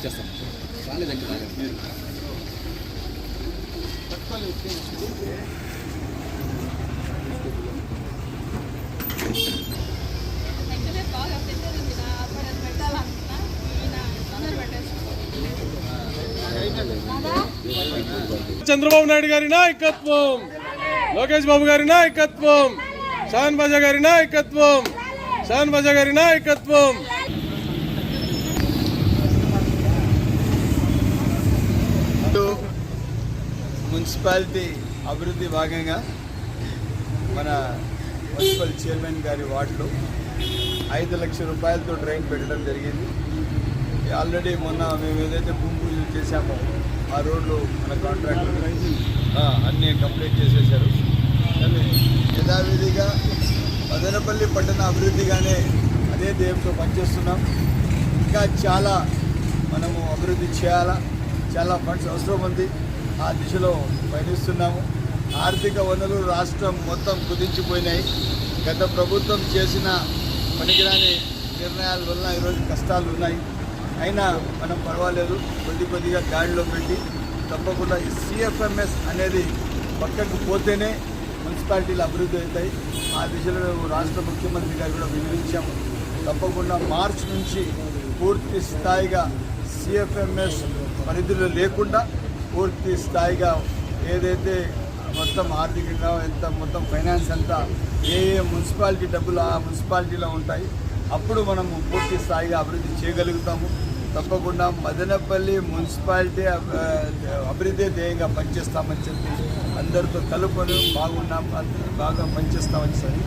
వచ్చేస్తాం రాలేదండి రాలేదు చంద్రబాబు నాయుడు గారి నాయకత్వం లోకేష్ బాబు గారి నాయకత్వం షాన్ బజా గారి నాయకత్వం షాన్ బజా గారి నాయకత్వం. మున్సిపాలిటీ అభివృద్ధి భాగంగా మన మున్సిపల్ చైర్మన్ గారి వార్డులో ఐదు లక్షల రూపాయలతో డ్రైన్ పెట్టడం జరిగింది. ఆల్రెడీ మొన్న మేము ఏదైతే భూమి పూజలు చేశామో ఆ రోడ్లు మన కాంట్రాక్టర్ అన్నీ కంప్లీట్ చేసేశారు. కానీ యథావిధిగా మదనపల్లి పట్టణ అభివృద్ధిగానే అదే ధ్యేయంతో పనిచేస్తున్నాం. ఇంకా చాలా మనము అభివృద్ధి చేయాలా? చాలా ఫండ్స్ అవసరం ఉంది. ఆ దిశలో పయనిస్తున్నాము. ఆర్థిక వనరులు రాష్ట్రం మొత్తం కుదించిపోయినాయి. గత ప్రభుత్వం చేసిన పనికిరాని నిర్ణయాల వల్ల ఈరోజు కష్టాలు ఉన్నాయి. అయినా మనం పర్వాలేదు. కొద్ది కొద్దిగా గాడిలో పెట్టి తప్పకుండా ఈ సిఎఫ్ఎంఎస్ అనేది పక్కకు పోతేనే మున్సిపాలిటీలు అభివృద్ధి అవుతాయి. ఆ దిశలో మేము రాష్ట్ర ముఖ్యమంత్రి గారు కూడా వినియోగించాము తప్పకుండా మార్చి నుంచి పూర్తి స్థాయిగా సిఎఫ్ఎంఎస్ పరిధిలో లేకుండా పూర్తి స్థాయిగా ఏదైతే మొత్తం ఆర్థికంగా ఎంత మొత్తం ఫైనాన్స్ అంతా ఏ ఏ మున్సిపాలిటీ డబ్బులు ఆ మున్సిపాలిటీలో ఉంటాయి అప్పుడు మనము పూర్తి స్థాయిగా అభివృద్ధి చేయగలుగుతాము. తప్పకుండా మదనపల్లి మున్సిపాలిటీ అభి- అభివృద్ధి ధ్యేయంగా పనిచేస్తామని చెప్పి అందరితో కలుపుకొని బాగున్నాం బాగా పనిచేస్తామని చెప్పి